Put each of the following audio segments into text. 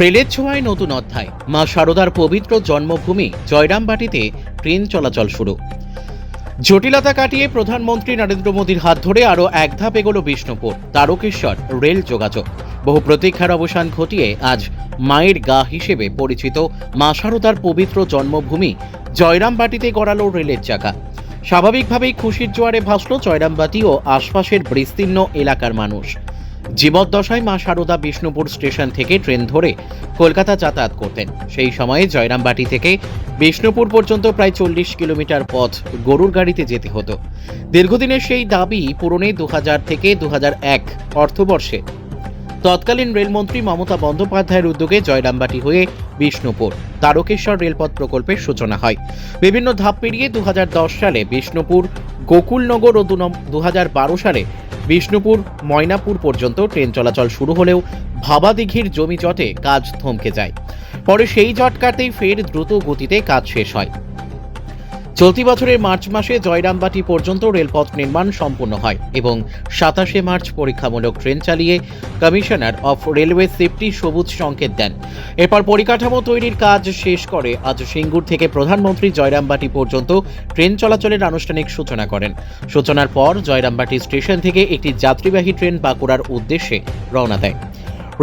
রেলের ছোঁয়ায় নতুন অধ্যায়। মা শারদার পবিত্র জন্মভূমি জয়রামবাটিতে ট্রেন চলাচল শুরু। জটিলতা কাটিয়ে প্রধানমন্ত্রী নরেন্দ্র মোদীর হাত ধরে আরও এক ধাপ এগোলো বিষ্ণুপুর। তারকেশ্বর, রেল যোগাযোগ। বহু প্রতীক্ষার অবসান ঘটিয়ে আজ মায়ের গা হিসেবে পরিচিত মা শারদার পবিত্র জন্মভূমি জয়রামবাটিতে গড়ালো রেলের চাকা। স্বাভাবিকভাবেই খুশির জোয়ারে ভাসল জয়রামবাটি ও আশপাশের বিস্তীর্ণ এলাকার মানুষ। জীবদ্দশায় মা শারদা বিষ্ণুপুর স্টেশন থেকে ট্রেন ধরে কলকাতা যাতায়াত করতেন। সেই সময়ে জয়রামবাটি থেকে বিষ্ণুপুর পর্যন্ত প্রায় চল্লিশ কিলোমিটার পথ গরুর গাড়িতে যেতে হতো। দীর্ঘদিনের সেই দাবি পূরণে দু থেকে দু অর্থবর্ষে। তৎকালীন রেলমন্ত্রী মমতা বন্দ্যোপাধ্যায়ের উদ্যোগে জয়রামবাটি হয়ে বিষ্ণুপুর তারকেশ্বর রেলপথ প্রকল্পের সূচনা হয়। বিভিন্ন ধাপ পেরিয়ে দু হাজার দশ সালে বিষ্ণুপুর গোকুলনগর ও দু হাজার বারো সালে বিষ্ণুপুর, ময়নাপুর পর্যন্ত ট্রেন চলাচল শুরু হলেও ভাবাদিঘির জমি জটে কাজ থমকে যায়। পরে সেই জট কাটতেই ফের দ্রুত গতিতে কাজ শেষ হয়। চলতি বছরের মার্চ মাসে জয়রামবাটি পর্যন্ত রেলপথ নির্মাণ সম্পূর্ণ হয় এবং সাতাশে মার্চ পরীক্ষামূলক ট্রেন চালিয়ে কমিশনার অফ রেলওয়ে সেফটি সবুজ সংকেত দেন। এরপর পরিকাঠামো তৈরির কাজ শেষ করে আজ সিঙ্গুর থেকে প্রধানমন্ত্রী জয়রামবাটি পর্যন্ত ট্রেন চলাচলের আনুষ্ঠানিক সূচনা করেন। সূচনার পর জয়রামবাটি স্টেশন থেকে একটি যাত্রীবাহী ট্রেন বাঁকুড়ার উদ্দেশ্যে রওনা দেয়।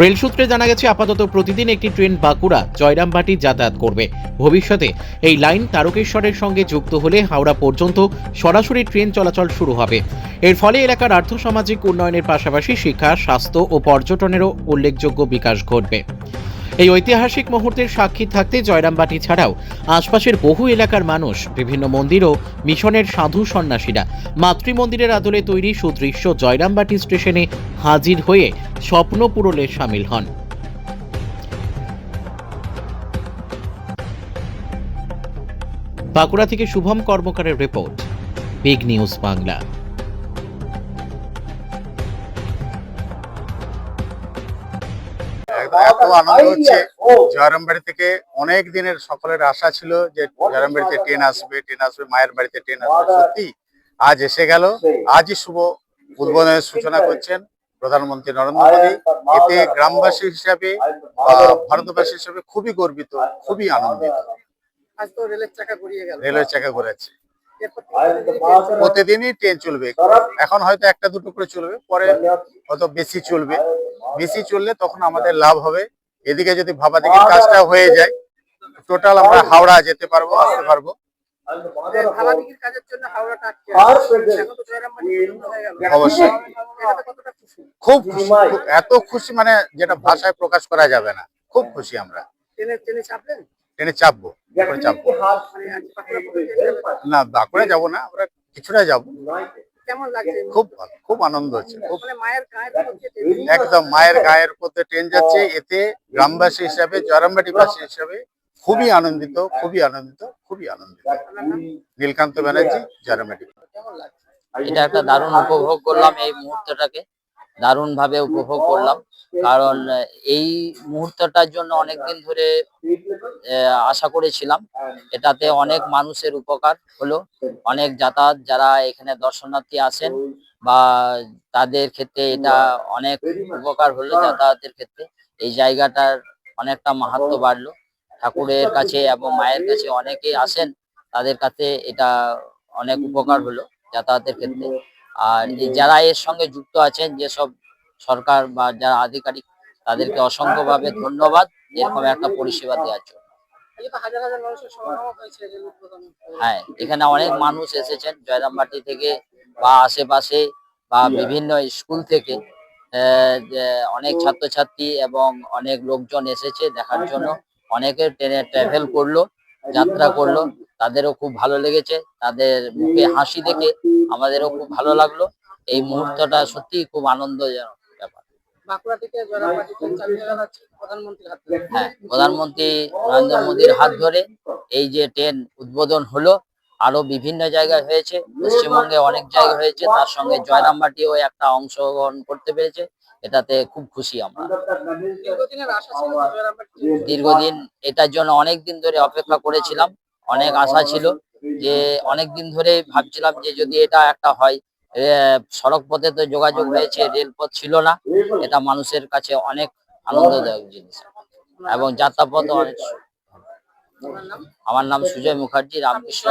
রেল সূত্রে জানা গেছে, আপাতত প্রতিদিন একটি ট্রেন বাঁকুড়া জয়রামবাটি যাতায়াত করবে। ভবিষ্যতে এই লাইন তারকেশ্বরের সঙ্গে যুক্ত হলে হাওড়া পর্যন্ত সরাসরি ট্রেন চলাচল শুরু হবে। এর ফলে এলাকার আর্থসামাজিক উন্নয়নের পাশাপাশি শিক্ষা, স্বাস্থ্য ও পর্যটনেরও উল্লেখযোগ্য বিকাশ ঘটবে। এই ঐতিহাসিক মুহূর্তের সাক্ষী থাকতে জয়রামবাটি ছাড়াও আশপাশের বহু এলাকার মানুষ, বিভিন্ন মন্দির ও মিশনের সাধু সন্ন্যাসীরা মাতৃমন্দিরের আদলে তৈরি সুদৃশ্য জয়রামবাটি স্টেশনে হাজির হয়ে স্বপ্ন পূরণে সামিল হন। বাঁকুড়া থেকে শুভম কর্মকারের রিপোর্ট, বিগ নিউজ বাংলা। এত আনন্দ হচ্ছে জয়রামবাড়ি থেকে অনেক দিনের সকলের আশা ছিল যে জয়রামবাড়িতে ট্রেন আসবে ট্রেন আসবে মায়ের বাড়িতে ট্রেন আসবে। সত্যি আজ এসে গেল। আজই শুভ উদ্বোধনের সূচনা করছেন প্রধানমন্ত্রী নরেন্দ্র মোদী। এতে গ্রামবাসী হিসাবে বা ভারতবাসী হিসাবে খুবই গর্বিত খুবই আনন্দিত। আজ তো রেলের চাকা ঘুরিয়ে গেল। রেলওয়ে চাকা ঘুরেছে প্রতিদিনই ট্রেন চলবে। এখন হয়তো একটা দুটো করে চলবে, পরে হয়তো বেশি চলবে বেশি চললে তখন আমাদের লাভ হবে এদিকে যদি ভাবাদিঘির কাজটা হয়ে যায় টোটাল আমরা হাওড়া যেতে পারব, আসতে পারব। অবশ্যই। খুব- এত খুশি মানে যেটা ভাষায় প্রকাশ করা যাবে না খুব খুশি আমরা ট্রেনে চাপবো করে চাপবো। মানে। না বাঁকুড়া যাব না আমরা কিছুটা যাব। খুব ভালো খুব আনন্দ হচ্ছে খুব মানে মায়ের গায়ের উপর ট্রেন একদম মায়ের গায়ের পথে ট্রেন যাচ্ছে এতে গ্রামবাসী হিসাবে জয়রামবাটিবাসী হিসাবে খুবই আনন্দিত খুবই আনন্দিত খুবই আনন্দিত। নীলকান্ত ব্যানার্জি জয়রামবাটি এটা একটা দারুণ উপভোগ করলাম এই মুহূর্তটাকে। দারুণ ভাবে উপভোগ করলাম। কারণ এই মুহূর্তটার জন্য অনেকদিন ধরে আশা করেছিলাম। এটাতে অনেক মানুষের উপকার হলো। অনেক যাতায়াত যারা এখানে দর্শনার্থী আসেন বা তাদের ক্ষেত্রে এটা অনেক উপকার হলো যাতায়াতের ক্ষেত্রে। এই জায়গাটার অনেকটা মাহাত্ম বাড়লো। ঠাকুরের কাছে এবং মায়ের কাছে অনেকেই আসেন, তাদের কাছে এটা অনেক উপকার হলো যাতায়াতের ক্ষেত্রে। আর যারা এর সঙ্গে যুক্ত আছেন, যেসব সরকার বা যারা আধিকারিক তাদেরকে অসংখ্যভাবে ধন্যবাদ। এরকম একটা পরিষেবা দেওয়ার জন্য। হ্যাঁ এখানে অনেক মানুষ এসেছেন জয়রামবাটি থেকে বা আশেপাশে বা বিভিন্ন স্কুল থেকে। অনেক ছাত্রছাত্রী এবং অনেক লোকজন এসেছে দেখার জন্য। অনেকে ট্রেনে ট্রাভেল করল যাত্রা করল। তাদেরও খুব ভালো লেগেছে। তাদের মুখে হাসি দেখে আমাদেরও খুব ভালো লাগল। এই মুহূর্তটা সত্যি খুব আনন্দজনক। বাঁকুড়া থেকে জয়রামবাটি ট্রেন চালিয়ে গেল প্রধানমন্ত্রীর হাত ধরে। হ্যাঁ প্রধানমন্ত্রী নরেন্দ্র মোদীর হাত ধরে এই যে ট্রেন উদ্বোধন হলো আরও বিভিন্ন জায়গায় হয়েছে। পশ্চিমবঙ্গে অনেক জায়গায় হয়েছে তার সঙ্গে জয়রামবাটিও একটা অংশগ্রহণ করতে পেরেছে। এটাতে খুব খুশি আমরা। দীর্ঘদিন এটার জন্য অনেক দিন ধরে অপেক্ষা করেছিলাম অনেক আশা ছিল যে অনেক দিন ধরে ভাবছিলাম যে যদি এটা একটা হয় সড়ক পথে তো যোগাযোগ হয়েছে রেলপথ ছিল না। এটা মানুষের কাছে অনেক আনন্দদায়ক জিনিস। এবং যাত্রাপথ অনেক আমার নাম সুজয় মুখার্জি রামকৃষ্ণ?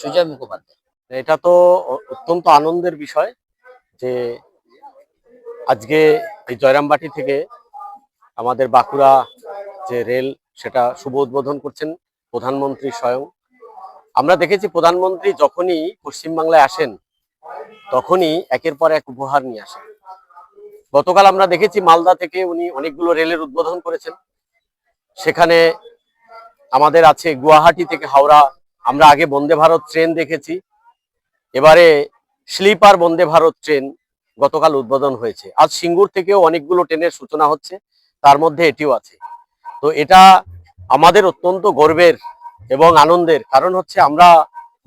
সুজয় মুখোপাধ্যায়। এটা তো অত্যন্ত আনন্দের বিষয় যে আজকে এই জয়রামবাটি থেকে আমাদের বাঁকুড়া যে রেল সেটা শুভ উদ্বোধন করছেন প্রধানমন্ত্রী স্বয়ং। আমরা দেখেছি প্রধানমন্ত্রী যখনই পশ্চিমবাংলায় আসেন, তখনই একের পর এক উপহার নিয়ে আসেন। গতকাল আমরা দেখেছি মালদা থেকে উনি অনেকগুলো রেলের উদ্বোধন করেছেন। সেখানে আমাদের আছে গুয়াহাটি থেকে হাওড়া, আমরা আগে বন্দে ভারত ট্রেন দেখেছি। এবারে স্লিপার বন্দে ভারত ট্রেন গতকাল উদ্বোধন হয়েছে। আজ সিঙ্গুর থেকেও অনেকগুলো ট্রেনের সূচনা হচ্ছে, তার মধ্যে এটিও আছে। তো এটা আমাদের অত্যন্ত গর্বের এবং আনন্দের, কারণ হচ্ছে আমরা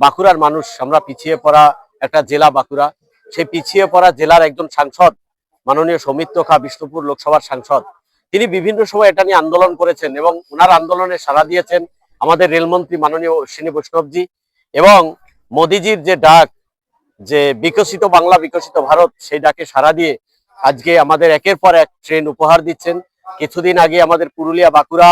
বাঁকুড়ার মানুষ, আমরা পিছিয়ে পড়া একটা জেলা বাঁকুড়া। সেই পিছিয়ে পড়া জেলার একজন সাংসদ, মাননীয় সৌমিত্র খা বিষ্ণুপুর লোকসভার সাংসদ। তিনি বিভিন্ন সময় এটা নিয়ে আন্দোলন করেছেন এবং ওনার আন্দোলনে সাড়া দিয়েছেন আমাদের রেলমন্ত্রী মাননীয় অশ্বিনী বৈষ্ণবজি এবং মোদিজির যে ডাক, যে বিকশিত বাংলা, বিকশিত ভারত, সেই ডাকে সাড়া দিয়ে আজকে আমাদের একের পর এক ট্রেন উপহার দিচ্ছেন। কিছুদিন আগে আমাদের পুরুলিয়া, বাঁকুড়া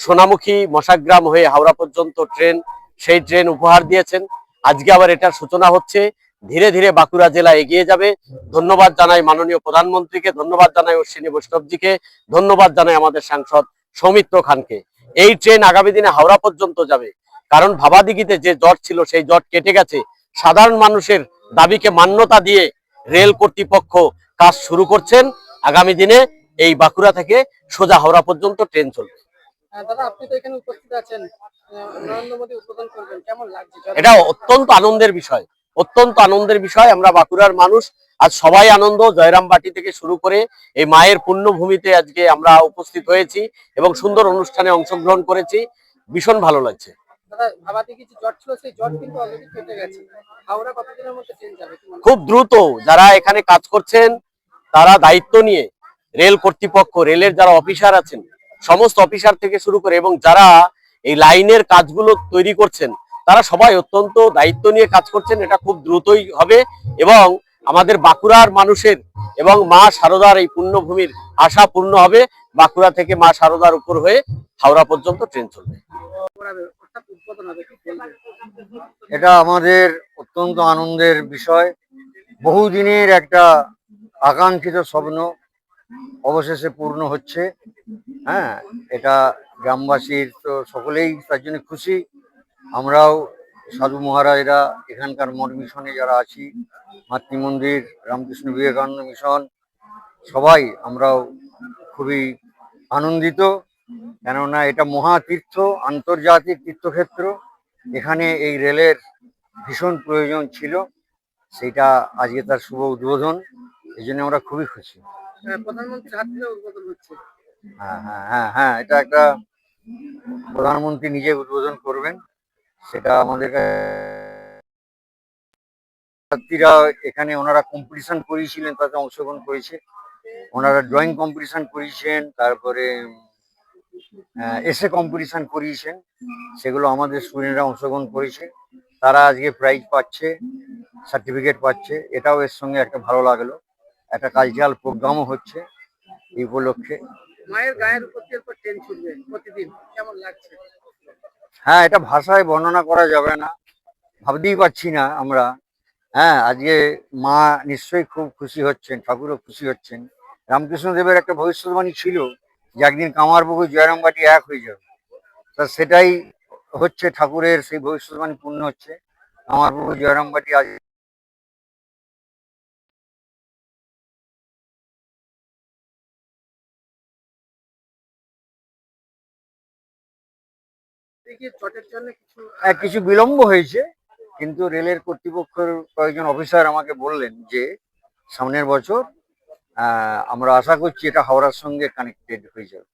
সোনামুখী মশাগ্রাম হয়ে হাওড়া পর্যন্ত ট্রেন, সেই ট্রেন উপহার দিয়েছেন। আজকে আবার এটার সূচনা হচ্ছে। ধীরে ধীরে বাঁকুড়া জেলা এগিয়ে যাবে। ধন্যবাদ জানাই মাননীয় প্রধানমন্ত্রীকে, ধন্যবাদ জানাই অশ্বিনী বৈষ্ণবজিকে, ধন্যবাদ জানাই আমাদের সাংসদ সৌমিত্র খানকে। এই ট্রেন আগামী দিনে হাওড়া পর্যন্ত যাবে। কারণ ভাবাদিঘিতে যে জট ছিল, সেই জট কেটে গেছে। সাধারণ মানুষের দাবিকে মান্যতা দিয়ে রেল কর্তৃপক্ষ কাজ শুরু করছেন। আগামী দিনে এই বাঁকুড়া থেকে সোজা হাওড়া পর্যন্ত ট্রেন চলবে। দাদা আপনি তো এখানে উপস্থিত আছেন। আহ, নরেন্দ্র মোদী উদ্বোধন করবেন। কেমন লাগছে? এটা অত্যন্ত আনন্দের বিষয়। অত্যন্ত আনন্দের বিষয়। আমরা বাঁকুড়ার মানুষ। আজ সবাই আনন্দ। জয়রামবাটি থেকে শুরু করে এই মায়ের পুণ্যভূমিতে আজকে আমরা উপস্থিত হয়েছি এবং সুন্দর অনুষ্ঠানে অংশগ্রহণ করেছি। ভীষণ ভালো লাগছে। হয়? খুব দ্রুত যারা এখানে কাজ করছেন তারা দায়িত্ব নিয়ে রেল কর্তৃপক্ষ রেলের যারা অফিসার আছেন সমস্ত অফিসার থেকে শুরু করে এবং যারা এই লাইনের কাজগুলো তৈরি করছেন, তারা সবাই অত্যন্ত দায়িত্ব নিয়ে কাজ করছেন। এটা খুব দ্রুতই হবে এবং আমাদের বাঁকুড়ার মানুষের এবং মা সারদার এই পুণ্যভূমির আশা পূর্ণ হবে। বাঁকুড়া থেকে মা সারদার উপর হয়ে হাওড়া পর্যন্ত ট্রেন চলবে। এটা আমাদের অত্যন্ত আনন্দের বিষয়। বহুদিনের একটা আকাঙ্ক্ষিত স্বপ্ন। অবশেষে পূর্ণ হচ্ছে। হ্যাঁ এটা গ্রামবাসীর তো সকলেই তার জন্য খুশি। আমরাও সাধু মহারাজরা এখানকার মঠ মিশনে যারা আছি মাতৃমন্দির রামকৃষ্ণ বিবেকানন্দ মিশন, সবাই আমরাও খুবই আনন্দিত। কেননা এটা মহাতীর্থ আন্তর্জাতিক তীর্থক্ষেত্র। এখানে এই রেলের ভীষণ প্রয়োজন ছিল। সেটা আজকে তার শুভ উদ্বোধন। এই জন্য আমরা খুবই খুশি। প্রধানমন্ত্রীর হাত ধরে উদ্বোধন হচ্ছে। হ্যাঁ হ্যাঁ হ্যাঁ হ্যাঁ এটা একটা প্রধানমন্ত্রী নিজে উদ্বোধন করবেন, সেটা আমাদের ছাত্রীরা এখানে ওনারা কম্পিটিশন করিয়েছিলেন তাতে অংশগ্রহণ করেছে। ওনারা ড্রয়িং কম্পিটিশন করিয়েছেন তারপরে এসে কম্পিটিশন করিয়েছেন সেগুলো আমাদের স্টুডেন্টরা অংশগ্রহণ করেছে। তারা আজকে প্রাইজ পাচ্ছে সার্টিফিকেট পাচ্ছে, এটাও এর সঙ্গে একটা ভালো লাগল। একটা কালচারাল প্রোগ্রামও হচ্ছে এই উপলক্ষে। মায়ের গায়ের উপর ট্রেন ছুটবে প্রতিদিন কেমন লাগছে? হ্যাঁ এটা ভাষায় বর্ণনা করা যাবে না ভাবতেই পারছি না আমরা। হ্যাঁ আজকে মা নিশ্চয়ই খুব খুশি হচ্ছেন ঠাকুরও খুশি হচ্ছেন। রামকৃষ্ণদেবের একটা ভবিষ্যৎবাণী ছিল যে একদিন কামারপুকুর জয়রামবাটি এক হয়ে যাবে। তা সেটাই হচ্ছে ঠাকুরের সেই ভবিষ্যৎবাণী পূর্ণ হচ্ছে। কামারপুকুর জয়রামবাটি আজ কিছু হ্যাঁ, কিছু বিলম্ব হয়েছে কিন্তু রেলের কর্তৃপক্ষের কয়েকজন অফিসার আমাকে বললেন যে সামনের বছর আমরা আশা করছি এটা হাওড়ার সঙ্গে কানেক্টেড হয়ে যাবে।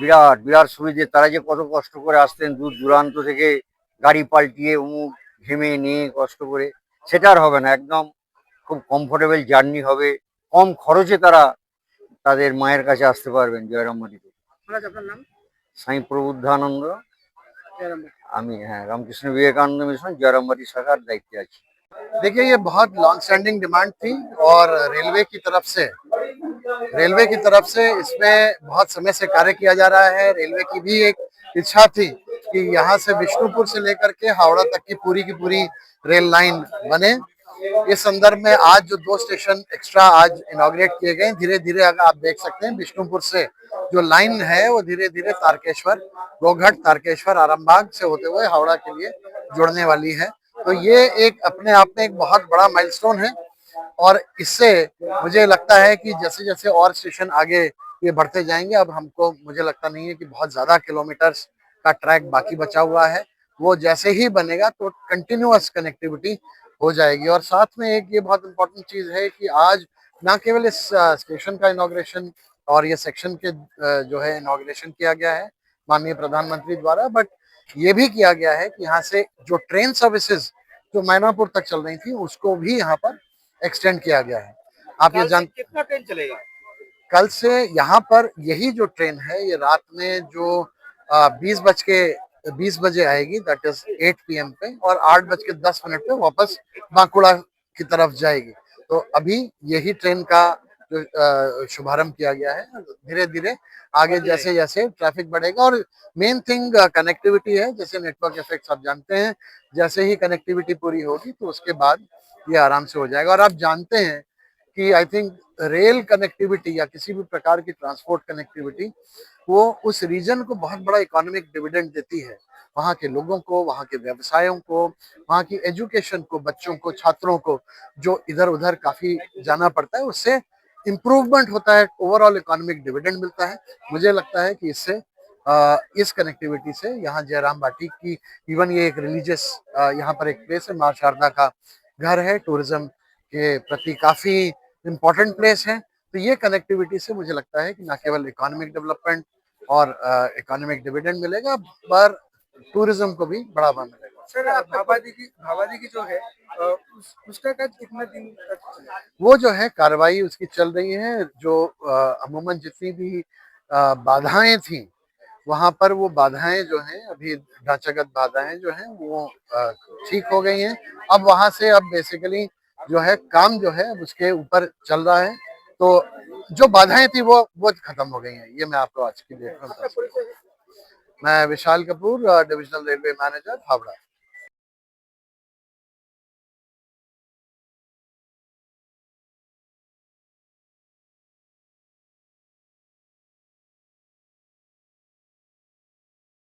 বিরাট বিরাট সুবিধে তারা যে কত কষ্ট করে আসতেন দূর দূরান্ত থেকে গাড়ি পাল্টিয়ে উমুক ঘেমে নিয়ে কষ্ট করে সেটা আর হবে না একদম খুব কমফোর্টেবল জার্নি হবে কম খরচে তারা তাদের মায়ের কাছে আসতে পারবেন জয়রামবাটিতে। আপনার নাম? স্বামী প্রবুদ্ধানন্দ জয়রাম আমি হ্যাঁ রামকৃষ্ণ বিবেকানন্দ মিশন জয়রামবাটি শাখার দায়িত্বে আছি देखिए ये बहुत लॉन्ग स्टैंडिंग डिमांड थी और रेलवे की तरफ से रेलवे की तरफ से इसमें बहुत समय से कार्य किया जा रहा है रेलवे की भी एक इच्छा थी कि यहाँ से विष्णुपुर से लेकर के हावड़ा तक की पूरी की पूरी रेल लाइन बने इस संदर्भ में आज जो दो स्टेशन एक्स्ट्रा आज इनॉग्रेट किए गए धीरे धीरे अगर आप देख सकते हैं, विष्णुपुर से जो लाइन है, वो धीरे धीरे तारकेश्वर गोघट तारकेश्वर, आरामबाग से होते हुए हावड़ा के लिए जुड़ने वाली है। तो ये एक अपने आप में एक बहुत बड़ा माइलस्टोन है और इससे मुझे लगता है कि जैसे जैसे और स्टेशन आगे ये बढ़ते जाएँगे, अब हमको, मुझे लगता नहीं है कि बहुत ज़्यादा किलोमीटर्स का ट्रैक बाकी बचा हुआ है। वो जैसे ही बनेगा तो कंटिन्यूस कनेक्टिविटी हो जाएगी। और साथ में एक ये बहुत इंपॉर्टेंट चीज़ है कि आज ना केवल इस स्टेशन का इनॉग्रेशन और ये सेक्शन के जो है इनॉग्रेशन किया गया है माननीय प्रधानमंत्री द्वारा बट ये भी किया गया है कि यहाँ से जो ट्रेन सर्विसेज़ जो मैनापुर तक चल रही थी उसको भी यहाँ पर एक्सटेंड किया गया है। आप ये जान कितना ट्रेन चलेगा? कल से यहाँ पर यही जो ट्रेन है ये रात में जो बीस बज के बीस बजे आएगी दैट इज़ एट पी पे और आठ बज के दस मिनट पे वापस बांकुड़ा की तरफ़ जाएगी। तो अभी यही ट्रेन का जो शुभारंभ किया गया है। धीरे धीरे आगे जैसे जैसे ट्रैफ़िक बढ़ेगा और मेन थिंग कनेक्टिविटी है जैसे नेटवर्क इफेक्ट्स आप जानते हैं जैसे ही कनेक्टिविटी पूरी होगी तो उसके बाद ये आराम से हो जाएगा। और आप जानते हैं कि आई थिंक रेल कनेक्टिविटी या किसी भी प्रकार की ट्रांसपोर्ट कनेक्टिविटी वो उस रीजन को बहुत बड़ा इकोनॉमिक डिविडेंड देती है। वहाँ के लोगों को, वहाँ के व्यवसायों को, वहाँ की एजुकेशन को, बच्चों को, छात्रों को जो इधर उधर काफ़ी जाना पड़ता है, उससे इम्प्रूवमेंट होता है ओवरऑल इकोनॉमिक डिविडेंड मिलता है। मुझे लगता है कि इससे इस कनेक्टिविटी से यहाँ जयराम बाटी की इवन ये एक रिलीजियस यहाँ पर एक प्लेस है, माँ शारदा का घर है। टूरिज़्म के प्रति काफ़ी इम्पोर्टेंट प्लेस है तो ये कनेक्टिविटी से मुझे लगता है कि ना केवल इकोनॉमिक डेवलपमेंट और इकोनॉमिक डिविडेंड मिलेगा पर टूरिज़्म को भी बढ़ावा मिलेगा। सर भाबादी की भाबादी की जो है उस, उसका काज कितना दिन तक वो जो है कार्रवाई उसकी चल रही है जो अमूमन जितनी भी बाधाएँ थी वहाँ पर वो बाधाएँ जो हैं अभी ढांचागत बाधाएँ जो हैं वो ठीक हो गई हैं। अब वहाँ से अब बेसिकली जो है काम जो है उसके ऊपर चल रहा है। तो जो बाधाएँ थी वो वो खत्म हो गई हैं। ये मैं आपको आज की डेट में। मैं Vishal Kapoor divisional railway manager Howrah.